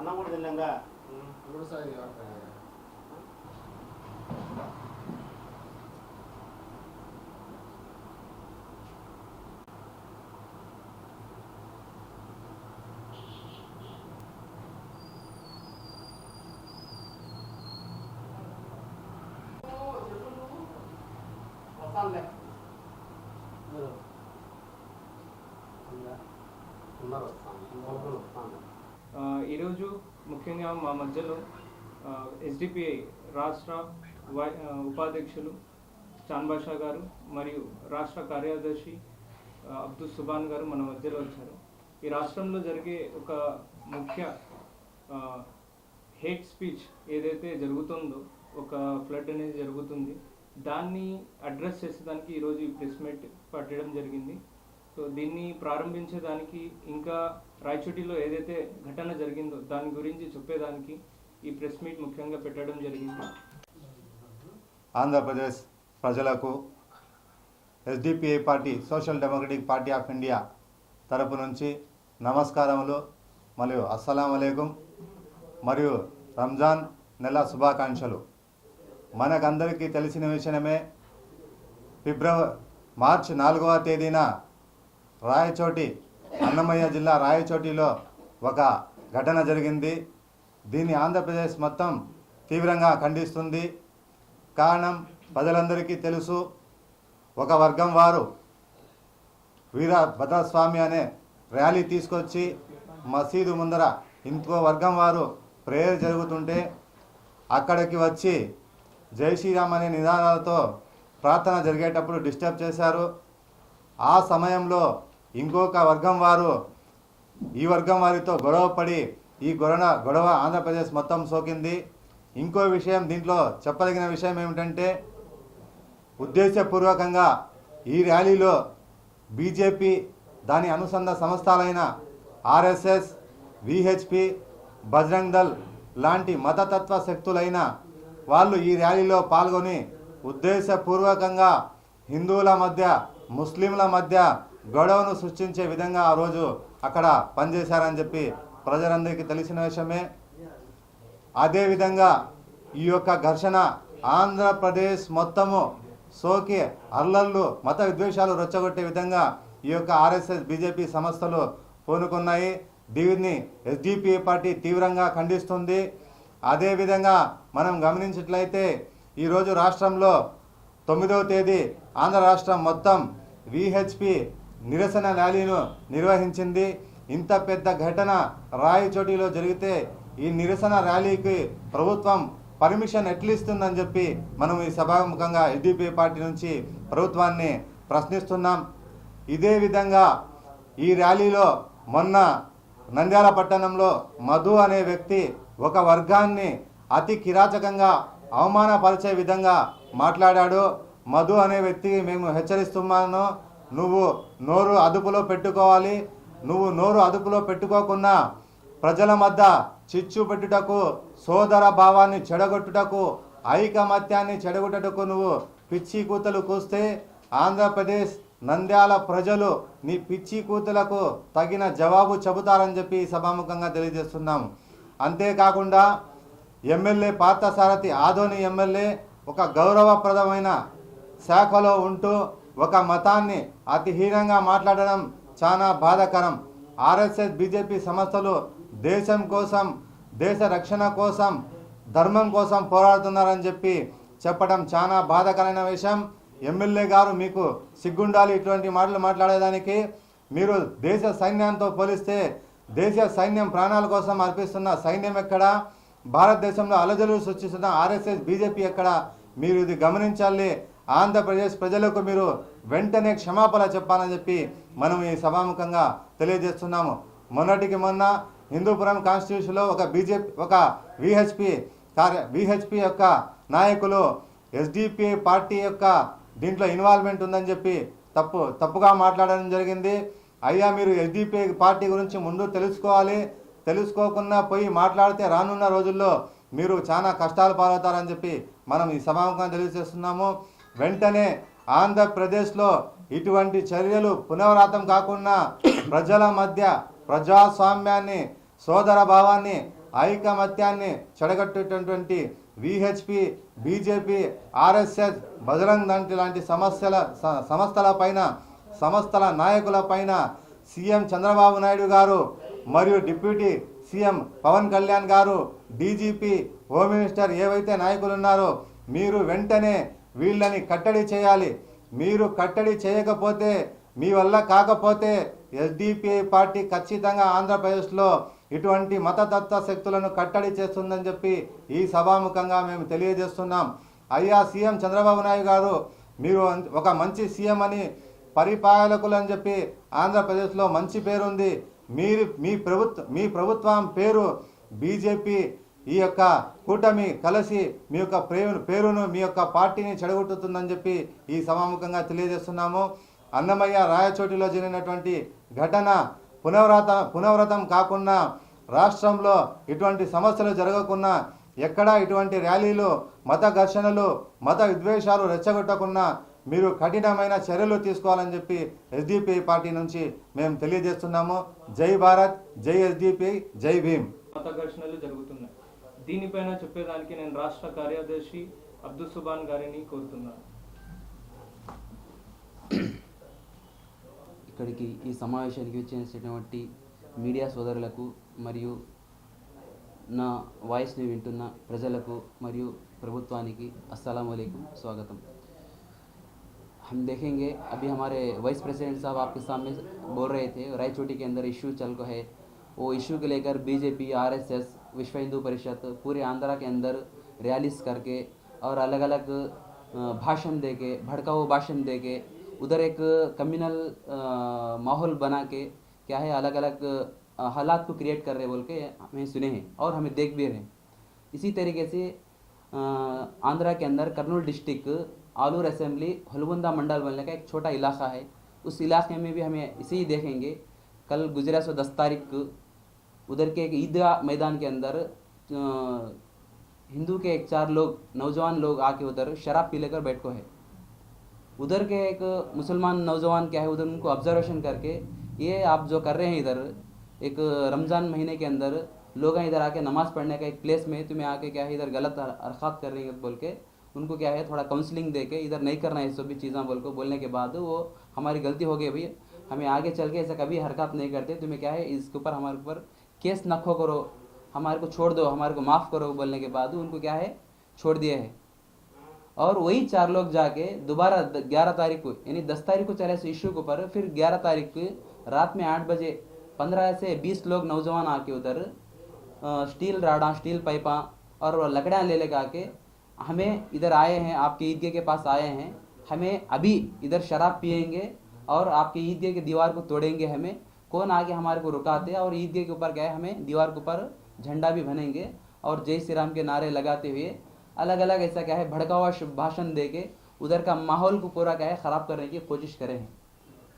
అన్నం కూడా తినలేంగా ఇప్పుడు సార్ ఇది వాడతాను. ఉన్నారు వస్తాను. లోపల వస్తాను. ఈరోజు ముఖ్యంగా మా మధ్యలో ఎస్డిపిఐ రాష్ట్ర వై- ఉపాధ్యక్షులు చాన్ బాషా గారు మరియు రాష్ట్ర కార్యదర్శి అబ్దుల్ సుబాన్ గారు మన మధ్యలో వచ్చారు. ఈ రాష్ట్రంలో జరిగే ఒక ముఖ్య హేట్ స్పీచ్ ఏదైతే జరుగుతుందో ఒక ఫ్లడ్ అనేది జరుగుతుంది దాన్ని అడ్రస్ చేసేదానికి ఈరోజు ఈ ప్రెస్ మీట్ పట్టడం జరిగింది. సో దీన్ని ప్రారంభించేదానికి ఇంకా రాయచోటిలో ఏదైతే ఘటన జరిగిందో దాని గురించి చెప్పేదానికి ఈ ప్రెస్ మీట్ ముఖ్యంగా పెట్టడం జరిగింది. ఆంధ్రప్రదేశ్ ప్రజలకు SDPI party social democratic party of India తరపు నుంచి నమస్కారములు మరియు అస్సలం అలైకుం మరియు రంజాన్ నెల శుభాకాంక్షలు. మనకందరికీ తెలిసిన విషయమే ఫిబ్రవరి మార్చి నాలుగవ తేదీన రాయచోటి అన్నమయ్య జిల్లా రాయచోటిలో ఒక ఘటన జరిగింది. దీన్ని ఆంధ్రప్రదేశ్ మొత్తం తీవ్రంగా ఖండిస్తుంది. కారణం ప్రజలందరికీ తెలుసు. ఒక వర్గం వారు వీర భద్రస్వామి అనే ర్యాలీ తీసుకొచ్చి మసీదు ముందర ఇంకో వర్గం వారు ప్రేయర్ జరుగుతుంటే అక్కడికి వచ్చి జై శ్రీరామ్ అనే నినాదాలతో ప్రార్థన జరిగేటప్పుడు డిస్టర్బ్ చేశారు. ఆ సమయంలో ఇంకొక వర్గం వారు ఈ వర్గం వారితో గొడవపడి ఈ గొడవ గొడవ ఆంధ్రప్రదేశ్ మొత్తం సోకింది. ఇంకో విషయం దీంట్లో చెప్పదగిన విషయం ఏమిటంటే ఉద్దేశపూర్వకంగా ఈ ర్యాలీలో బీజేపీ దాని అనుసంధ సంస్థలైన ఆర్ఎస్ఎస్ విహెచ్పి బజరంగ్ దల్ లాంటి మతతత్వ శక్తులైన వాళ్ళు ఈ ర్యాలీలో పాల్గొని ఉద్దేశపూర్వకంగా హిందువుల మధ్య ముస్లింల మధ్య గొడవను సృష్టించే విధంగా ఆ రోజు అక్కడ పనిచేశారని చెప్పి ప్రజలందరికీ తెలిసిన విషయమే. అదేవిధంగా ఈ యొక్క ఘర్షణ ఆంధ్రప్రదేశ్ మొత్తము సోకి అల్లర్లు మత విద్వేషాలు రెచ్చగొట్టే విధంగా ఈ యొక్క ఆర్ఎస్ఎస్ బీజేపీ సంస్థలు పూనుకున్నాయి. దీన్ని ఎస్డిపిఐ పార్టీ తీవ్రంగా ఖండిస్తుంది. అదేవిధంగా మనం గమనించినట్లయితే ఈరోజు రాష్ట్రంలో తొమ్మిదవ తేదీ ఆంధ్ర రాష్ట్రం మొత్తం విహెచ్పి నిరసన ర్యాలీను నిర్వహించింది. ఇంత పెద్ద ఘటన రాయచోటిలో జరిగితే ఈ నిరసన ర్యాలీకి ప్రభుత్వం పర్మిషన్ ఎట్లిస్తుందని చెప్పి మనం ఈ సభాముఖంగా ఎస్డిపి పార్టీ నుంచి ప్రభుత్వాన్ని ప్రశ్నిస్తున్నాం. ఇదే విధంగా ఈ ర్యాలీలో మొన్న నంద్యాల పట్టణంలో మధు అనే వ్యక్తి ఒక వర్గాన్ని అతి కిరాచకంగా అవమానపరిచే విధంగా మాట్లాడాడు. మధు అనే వ్యక్తికి మేము హెచ్చరిస్తున్నాను. నువ్వు నోరు అదుపులో పెట్టుకోవాలి. నువ్వు నోరు అదుపులో పెట్టుకోకున్నా ప్రజల మధ్య చిచ్చు పెట్టుటకు సోదర భావాన్ని చెడగొట్టుటకు ఐకమత్యాన్ని చెడగొట్టుటకు నువ్వు పిచ్చి కూతలు కూస్తే ఆంధ్రప్రదేశ్ నంద్యాల ప్రజలు నీ పిచ్చి కూతులకు తగిన జవాబు చెబుతారని చెప్పి సభాముఖంగా తెలియజేస్తున్నాం. అంతేకాకుండా ఎమ్మెల్యే పార్థసారథి ఆదోని ఎమ్మెల్యే ఒక గౌరవప్రదమైన శాఖలో ఉంటూ ఒక మతాన్ని అతిహీనంగా మాట్లాడడం చాలా బాధాకరం. ఆర్ఎస్ఎస్ బీజేపీ సంస్థలు దేశం కోసం దేశ రక్షణ కోసం ధర్మం కోసం పోరాడుతున్నారని చెప్పి చెప్పడం చాలా బాధాకరమైన విషయం. ఎమ్మెల్యే గారు మీకు సిగ్గుండాలి ఇటువంటి మాటలు మాట్లాడేదానికి. మీరు దేశ సైన్యంతో పోలిస్తే దేశ సైన్యం ప్రాణాల కోసం అర్పిస్తున్న సైన్యం ఎక్కడ? భారతదేశంలో అలజలు సృష్టిస్తున్న ఆర్ఎస్ఎస్ బీజేపీ ఎక్కడ? మీరు ఇది గమనించాలి. ఆంధ్రప్రదేశ్ ప్రజలకు మీరు వెంటనే క్షమాపణ చెప్పాలని చెప్పి మనం ఈ సభాముఖంగా తెలియజేస్తున్నాము. మొన్నటికి మొన్న హిందూపురం కాన్స్టిట్యూషన్లో ఒక బీజేపీ ఒక విహెచ్పి కార్య విహెచ్పి యొక్క నాయకులు ఎస్డిపిఐ పార్టీ యొక్క దీంట్లో ఇన్వాల్వ్మెంట్ ఉందని చెప్పి తప్పు తప్పుగా మాట్లాడడం జరిగింది. అయ్యా మీరు ఎస్డిపిఐ పార్టీ గురించి ముందు తెలుసుకోవాలి. తెలుసుకోకుండా పోయి మాట్లాడితే రానున్న రోజుల్లో మీరు చాలా కష్టాలు పాలవుతారని చెప్పి మనం ఈ సభాముఖంగా తెలియజేస్తున్నాము. వెంటనే ఆంధ్రప్రదేశ్లో ఇటువంటి చర్యలు పునరావృతం కాకుండా ప్రజల మధ్య ప్రజాస్వామ్యాన్ని సోదర భావాన్ని ఐకమత్యాన్ని చెడగట్టేటటువంటి విహెచ్పి బీజేపీ ఆర్ఎస్ఎస్ బజరంగ్ దంటి లాంటి సమస్యల స- సంస్థల పైన సంస్థల నాయకుల పైన సీఎం చంద్రబాబు నాయుడు గారు మరియు డిప్యూటీ సీఎం పవన్ కళ్యాణ్ గారు డీజీపీ హోమ్ మినిస్టర్ ఏవైతే నాయకులు ఉన్నారో మీరు వెంటనే వీళ్ళని కట్టడి చేయాలి. మీరు కట్టడి చేయకపోతే మీ వల్ల కాకపోతే ఎస్డిపిఐ పార్టీ ఖచ్చితంగా ఆంధ్రప్రదేశ్లో ఇటువంటి మతతత్వ శక్తులను కట్టడి చేస్తుందని చెప్పి ఈ సభాముఖంగా మేము తెలియజేస్తున్నాం. అయ్యా సీఎం చంద్రబాబు నాయుడు గారు మీరు ఒక మంచి సీఎం అని పరిపాలకులు అని చెప్పి ఆంధ్రప్రదేశ్లో మంచి పేరుంది. మీరు మీ ప్రభుత్వ మీ ప్రభుత్వం పేరు బీజేపీ ఈ యొక్క కూటమి కలిసి మీ యొక్క పేరు పేరును మీ యొక్క పార్టీని చెడగొట్టుతుందని చెప్పి ఈ సమాముఖంగా తెలియజేస్తున్నాము. అన్నమయ్య రాయచోటిలో జరిగినటువంటి ఘటన పునరావృత పునరావృతం కాకుండా రాష్ట్రంలో ఇటువంటి సమస్యలు జరగకుండా ఎక్కడా ఇటువంటి ర్యాలీలు మత ఘర్షణలు మత విద్వేషాలు రెచ్చగొట్టకుండా మీరు కఠినమైన చర్యలు తీసుకోవాలని చెప్పి ఎస్డిపిఐ పార్టీ నుంచి మేము తెలియజేస్తున్నాము. జై భారత్ జై ఎస్డిపిఐ జై భీమ్. మత ఘర్షణలు జరుగుతున్నాయి. దీనిపైన చెప్పేదానికి నేను రాష్ట్ర కార్యదర్శి అబ్దుల్ సుబాన్ గారిని కోరుతున్నాను ఇక్కడికి ఈ సమావేశానికి వచ్చేసినటువంటి మీడియా సోదరులకు మరియు నా వాయిస్ని వింటున్న ప్రజలకు మరియు ప్రభుత్వానికి अस्सलाम वालेकुम स्वागतम हम देखेंगे अभी हमारे वाइस प्रेसिडेंट साहब आपके सामने बोल रहे थे रायचोटी के अंदर इशू चल को है वो इशू को लेकर बीजेपी आरएसएस विश्व हिंदू परिषद पूरे आंध्रा के अंदर रैलीस करके और अलग अलग भाषण दे के भड़काऊ भाषण दे के उधर एक कम्युनल माहौल बना के क्या है अलग अलग हालात को क्रिएट कर रहे बोल के हमें सुने हैं और हमें देख भी रहे हैं। इसी तरीके से आंध्रा के अंदर करनूल डिस्ट्रिक्ट आलूर असेंबली हलबुंदा मंडल बनने का एक छोटा इलाका है। उस इलाके में भी हमें इसी देखेंगे। कल गुजरा सौ दस तारीख उधर के एक ईदगाह मैदान के अंदर हिंदू के एक चार लोग, नौजवान लोग आके उधर शराब पी लेकर बैठ को है। उधर के एक मुसलमान नौजवान क्या है, उधर उनको ऑब्जर्वेशन करके, ये आप जो कर रहे हैं इधर, एक रमज़ान महीने के अंदर लोग हैं इधर आके नमाज़ पढ़ने का एक प्लेस में, तुम्हें आके क्या है, इधर गलत अरखात कर रही है बोल के, उनको क्या है, थोड़ा काउंसलिंग दे के इधर नहीं करना है, ये सब भी चीज़ें बोल को, बोलने के बाद वो, हमारी गलती हो गई भैया। हमें आगे चल के ऐसा कभी हरकत नहीं करते, तुम्हें क्या है, इसके ऊपर हमारे ऊपर केस नखो करो, हमारे को छोड़ दो, हमारे को माफ़ करो बोलने के बाद उनको क्या है, छोड़ दिया है। और वही चार लोग जाके दोबारा ग्यारह तारीख को, यानी दस तारीख को चले इस इशू के ऊपर, फिर ग्यारह तारीख को रात में आठ बजे पंद्रह से बीस लोग नौजवान आके उधर स्टील राडा, स्टील पाइपा और लकड़ियाँ ले लेकर आके हमें इधर आए हैं, आपके ईदगाह के पास आए हैं, हमें अभी इधर शराब पियेंगे और आपके ईदगाह की दीवार को तोड़ेंगे हमें। कौन आगे हमारे को रुकाते और ईदगाह के ऊपर है हमें? दीवार के ऊपर झंडा भी बनेंगे। और जय श्री राम के नारे लगाते हुए अलग अलग ऐसा क्या है, भड़कावा शुभ भाषण दे के उधर का माहौल को पूरा क्या है, ख़राब करने की कोशिश करे। हैं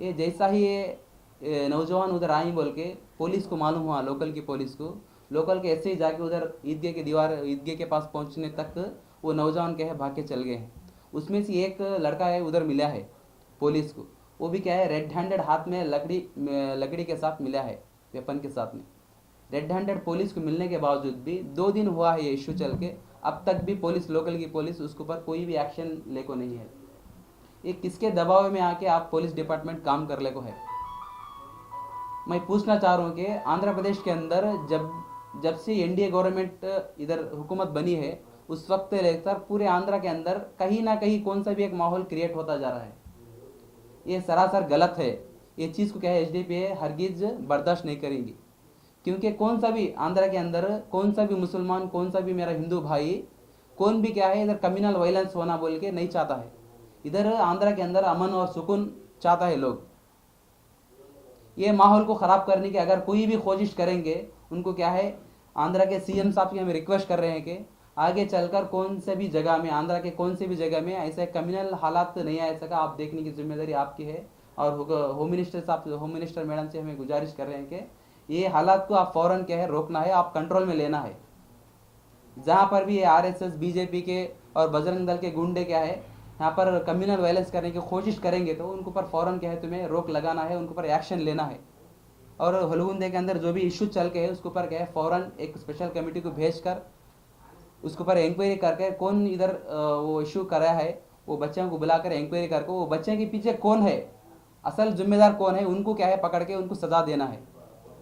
ये जैसा ही ये नौजवान उधर आई बोल के, पुलिस को मालूम हुआ, लोकल की पुलिस को। लोकल के ऐसे ही जाके उधर ईदगाह की दीवार ईदगाह के पास पहुँचने तक वो नौजवान क्या है, भाग के चल गए हैं। उसमें से एक लड़का है, उधर मिला है, पुलिस को। वो भी क्या है रेड हैंडेड हाथ में लकड़ी लकड़ी के साथ मिला है, वेपन के साथ में। रेड हैंडेड पुलिस को मिलने के बावजूद भी दो दिन हुआ है ये इशू चल के, अब तक भी पुलिस लोकल की पुलिस उसके ऊपर कोई भी एक्शन ले को नहीं है। ये किसके दबाव में आके आप पुलिस डिपार्टमेंट काम कर ले को है? मैं पूछना चाह रहा हूँ कि आंध्र प्रदेश के अंदर जब जब से एनडीए गवर्नमेंट इधर हुकूमत बनी है, उस वक्त लेकर पूरे आंध्र के अंदर कहीं ना कहीं कौन सा भी एक माहौल क्रिएट होता जा रहा है। ये सरासर गलत है। ये चीज़ को क्या है एच डी हरगिज बर्दाश्त नहीं करेंगी। क्योंकि कौन सा भी आंध्र के अंदर, कौन सा भी मुसलमान, कौन सा भी मेरा हिंदू भाई, कौन भी क्या है, इधर कम्युनल वायलेंस होना बोल के नहीं चाहता है। इधर आंध्र के अंदर अमन और सुकून चाहता है लोग। ये माहौल को ख़राब करने की अगर कोई भी कोशिश करेंगे, उनको क्या है, आंध्रा के सीएम साहब की हम रिक्वेस्ट कर रहे हैं कि आगे चलकर कौन से भी जगह में, आंध्रा के कौन से भी जगह में ऐसे कम्युनल हालात नहीं आ सका आप देखने की ज़िम्मेदारी आपकी है। और होम मिनिस्टर साहब होम मिनिस्टर मैडम से हमें गुजारिश कर रहे हैं कि ये हालात को आप फ़ौरन क्या है रोकना है, आप कंट्रोल में लेना है। जहाँ पर भी ये आरएसएस बीजेपी के और बजरंग दल के गुंडे क्या है, यहाँ पर कम्युनल वायलेंस करने की कोशिश करेंगे तो उनके ऊपर फ़ौरन क्या है तुम्हें रोक लगाना है, उनके ऊपर एक्शन लेना है। और हलगुंदे के अंदर जो भी इशू चल के है, उसके ऊपर क्या है फ़ौरन एक स्पेशल कमेटी को भेज कर उसके ऊपर इंक्वायरी करके कौन इधर वो इशू कराया है, वो बच्चों को बुलाकर इंक्वायरी करके, वो बच्चे के पीछे कौन है, असल जिम्मेदार कौन है, उनको क्या है पकड़ के उनको सजा देना है।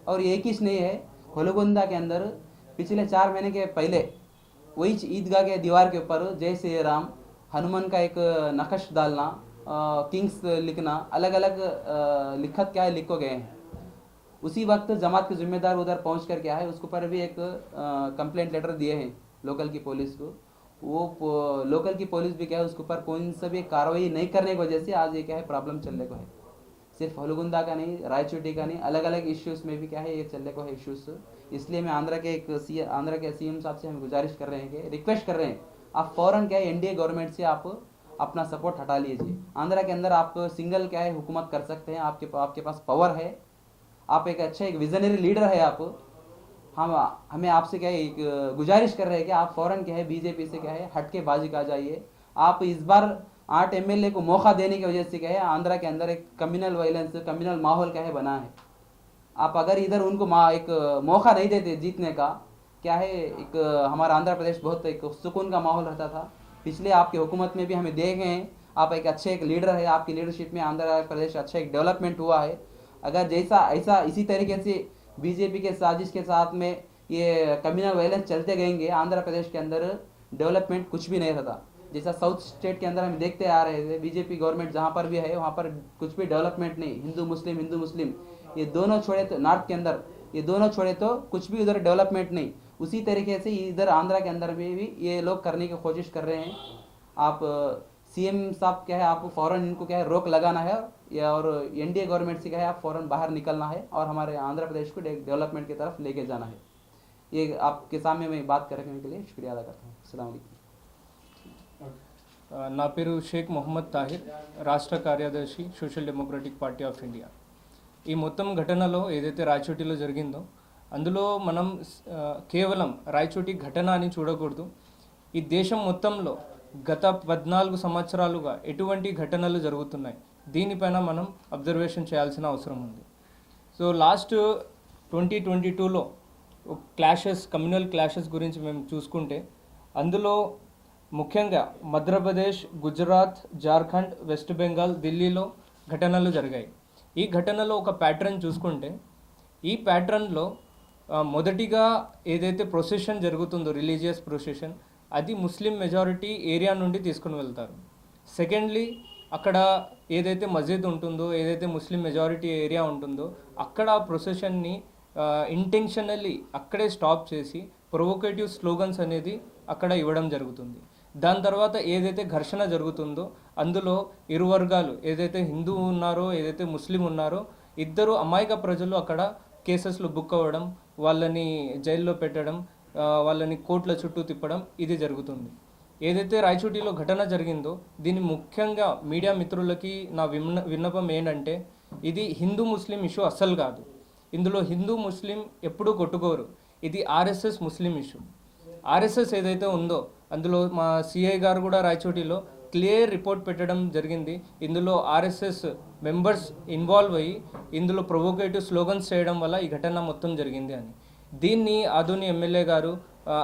और एक ही नहीं है होलगुंदा के अंदर पिछले चार महीने के पहले, वही ईदगाह के दीवार के ऊपर जय श्री राम, हनुमान का एक नकश डालना किंग्स लिखना अलग अलग लिखत क्या है लिखो गए हैं। उसी वक्त जमात के जिम्मेदार उधर पहुँच कर क्या है, उसके ऊपर भी एक कंप्लेंट लेटर दिए हैं। लोकल की पुलिस को। वो लोकल की पुलिस भी क्या है, उसके ऊपर कौन सा भी कार्रवाई नहीं करने की वजह से आज ये क्या है प्रॉब्लम चलने को है। सिर्फ़ हलगुंदा का नहीं, रायचोटी का नहीं अलग अलग इश्यूज़ में भी क्या है, ये चलने को है इश्यूज़ इसलिए मैं आंध्रा के एक सी आंध्रा के सीएम साहब से हम गुजारिश कर रहे हैं कि रिक्वेस्ट कर रहे हैं, आप फ़ौरन क्या है एनडीए गवर्नमेंट से आप अपना सपोर्ट हटा लीजिए। आंध्रा के अंदर आप सिंगल क्या है, हुकूमत कर सकते हैं, आपके आपके पास पावर है। आप एक अच्छे, एक विजनरी लीडर है आप। हम हमें आपसे क्या है, एक गुजारिश कर रहे हैं कि आप फ़ौरन क्या है, बीजेपी से क्या है हट के बाजी का जाइए। आप इस बार आठ एमएलए को मौका देने की वजह से क्या है, आंध्रा के अंदर एक कम्युनल वायलेंस कम्युनल माहौल क्या है, बना है। आप अगर इधर उनको एक मौका नहीं देते जीतने का, क्या है, एक हमारा आंध्र प्रदेश बहुत एक सुकून का माहौल रहता था। पिछले आपकी हुकूमत में भी हमें देखे हैं, आप एक अच्छे एक लीडर है, आपकी लीडरशिप में आंध्र प्रदेश अच्छा एक डेवलपमेंट हुआ है। अगर जैसा, ऐसा इसी तरीके से बीजेपी के साजिश के साथ में ये कम्युनल वायलेंस चलते गएँगे। आंध्र प्रदेश के अंदर डेवलपमेंट कुछ भी नहीं रहता। जैसा साउथ स्टेट के अंदर हम देखते आ रहे थे, बीजेपी गवर्नमेंट जहाँ पर भी है, वहाँ पर कुछ भी डेवलपमेंट नहीं। हिंदू, मुस्लिम हिंदू, मुस्लिम, ये दोनों छोड़े तो नॉर्थ के अंदर, ये दोनों छोड़े तो कुछ भी उधर डेवलपमेंट नहीं। उसी तरीके से इधर आंध्रा के अंदर में भी ये लोग करने की कोशिश कर रहे हैं। आप सीएम साहब क्या है आपको फौरन इनको क्या है रोक लगाना है या और एनडीए गवर्नमेंट से क्या है आप फौरन बाहर निकलना है और हमारे आंध्र प्रदेश को डेवलपमेंट की तरफ लेके जाना है ये आपके सामने मैं बात करने के लिए शुक्रिया अदा करता हूँ अस्सलाम वालेकुम ఆ, నా పేరు షేక్ మొహమ్మద్ తాహిర్ రాష్ట్ర కార్యదర్శి social democratic party of India ఈ మొత్తం ఘటనలో ఏదైతే రాయచోటిలో జరిగిందో అందులో మనం ఆ, కేవలం రాయచోటి ఘటన అని చూడకూడదు ఈ దేశం మొత్తంలో గత పద్నాలుగు సంవత్సరాలుగా ఎటువంటి ఘటనలు జరుగుతున్నాయి? దీనిపైన మనం అబ్జర్వేషన్ చేయాల్సిన అవసరం ఉంది. సో లాస్ట్ ట్వంటీ ట్వంటీ టూలో క్లాషెస్ కమ్యూనల్ క్లాషెస్ గురించి మేము చూసుకుంటే అందులో ముఖ్యంగా మధ్యప్రదేశ్ గుజరాత్ జార్ఖండ్ వెస్ట్ బెంగాల్ ఢిల్లీలో ఘటనలు జరిగాయి. ఈ ఘటనలో ఒక ప్యాటర్న్ చూసుకుంటే ఈ ప్యాటర్న్లో మొదటిగా ఏదైతే ప్రొసెషన్ జరుగుతుందో రిలీజియస్ ప్రొసెషన్ అది ముస్లిం మెజారిటీ ఏరియా నుండి తీసుకుని వెళ్తారు. సెకండ్లీ అక్కడ ఏదైతే మస్జిద్ ఉంటుందో ఏదైతే ముస్లిం మెజారిటీ ఏరియా ఉంటుందో అక్కడ ఆ ప్రొసెషన్ని ఇంటెన్షనల్లీ అక్కడే స్టాప్ చేసి ప్రొవోకేటివ్ స్లోగన్స్ అనేది అక్కడ ఇవ్వడం జరుగుతుంది. దాని తర్వాత ఏదైతే ఘర్షణ జరుగుతుందో అందులో ఇరు వర్గాలు ఏదైతే హిందూ ఉన్నారో ఏదైతే ముస్లిం ఉన్నారో ఇద్దరు అమాయక ప్రజలు అక్కడ కేసెస్లు బుక్ అవ్వడం వాళ్ళని జైల్లో పెట్టడం వాళ్ళని కోర్టుల చుట్టూ తిప్పడం ఇది జరుగుతుంది. ఏదైతే రాయచోటిలో ఘటన జరిగిందో దీన్ని ముఖ్యంగా మీడియా మిత్రులకి నా విన్న విన్నపం ఏంటంటే ఇది హిందూ ముస్లిం ఇష్యూ అస్సలు కాదు. ఇందులో హిందూ ముస్లిం ఎప్పుడూ కొట్టుకోరు. ఇది ఆర్ఎస్ఎస్ ముస్లిం ఇష్యూ. ఆర్ఎస్ఎస్ ఏదైతే ఉందో అందులో మా సిఐ గారు కూడా రాయచోటిలో క్లియర్ రిపోర్ట్ పెట్టడం జరిగింది. ఇందులో ఆర్ఎస్ఎస్ మెంబర్స్ ఇన్వాల్వ్ అయ్యి ఇందులో ప్రొవోకేటివ్ స్లోగన్స్ చేయడం వల్ల ఈ ఘటన మొత్తం జరిగింది అని. దీన్ని ఆధుని ఎమ్మెల్యే గారు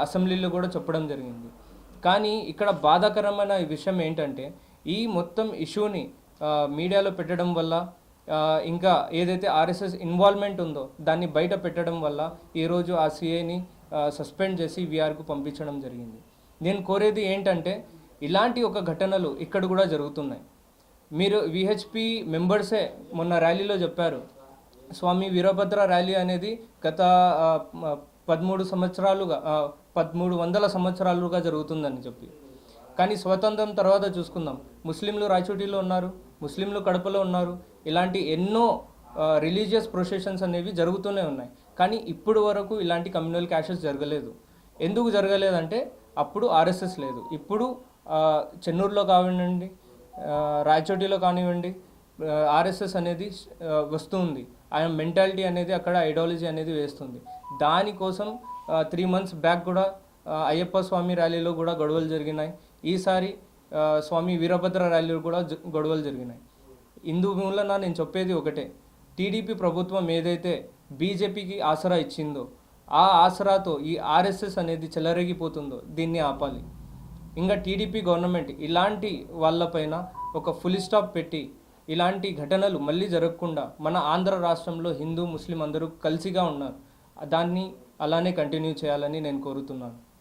అసెంబ్లీలో కూడా చెప్పడం జరిగింది. కానీ ఇక్కడ బాధాకరమైన విషయం ఏంటంటే ఈ మొత్తం ఇష్యూని మీడియాలో పెట్టడం వల్ల ఇంకా ఏదైతే ఆర్ఎస్ఎస్ ఇన్వాల్వ్మెంట్ ఉందో దాన్ని బయట పెట్టడం వల్ల ఈరోజు ఆ సిఐని సస్పెండ్ చేసి విఆర్కు పంపించడం జరిగింది. నేను కోరేది ఏంటంటే ఇలాంటి ఒక ఘటనలు ఇక్కడ కూడా జరుగుతున్నాయి. మీరు విహెచ్పి మెంబర్సే మొన్న ర్యాలీలో చెప్పారు స్వామి వీరభద్ర ర్యాలీ అనేది గత పదమూడు సంవత్సరాలుగా పదమూడు వందల సంవత్సరాలుగా జరుగుతుందని చెప్పి. కానీ స్వతంత్రం తర్వాత చూసుకుందాం. ముస్లింలు రాయచోటిలో ఉన్నారు ముస్లింలు కడపలో ఉన్నారు ఇలాంటి ఎన్నో రిలీజియస్ ప్రొసెషన్స్ అనేవి జరుగుతూనే ఉన్నాయి. కానీ ఇప్పుడు వరకు ఇలాంటి కమ్యూనల్ క్యాషెస్ జరగలేదు. ఎందుకు జరగలేదంటే అప్పుడు ఆర్ఎస్ఎస్ లేదు. ఇప్పుడు చెన్నూరులో కానివ్వండి రాయచోటిలో కానివ్వండి ఆర్ఎస్ఎస్ అనేది వస్తుంది ఆయన మెంటాలిటీ అనేది అక్కడ ఐడియాలజీ అనేది వేస్తుంది. దానికోసం త్రీ మంత్స్ బ్యాక్ కూడా అయ్యప్ప స్వామి ర్యాలీలో కూడా గొడవలు జరిగినాయి. ఈసారి స్వామి వీరభద్ర ర్యాలీలో కూడా గొడవలు జరిగినాయి. ఇందు మూలన నేను చెప్పేది ఒకటే. టీడీపీ ప్రభుత్వం ఏదైతే బీజేపీకి ఆసరా ఇచ్చిందో ఆ ఆసరాతో ఈ ఆర్ఎస్ఎస్ అనేది చెలరేగిపోతుందో దీన్ని ఆపాలి. ఇంకా టీడీపీ గవర్నమెంట్ ఇలాంటి వాళ్ళపైన ఒక ఫుల్ స్టాప్ పెట్టి ఇలాంటి ఘటనలు మళ్ళీ జరగకుండా మన ఆంధ్ర రాష్ట్రంలో హిందూ ముస్లిం అందరూ కలిసిగా ఉన్నారు. దాన్ని అలానే కంటిన్యూ చేయాలని నేను కోరుతున్నాను.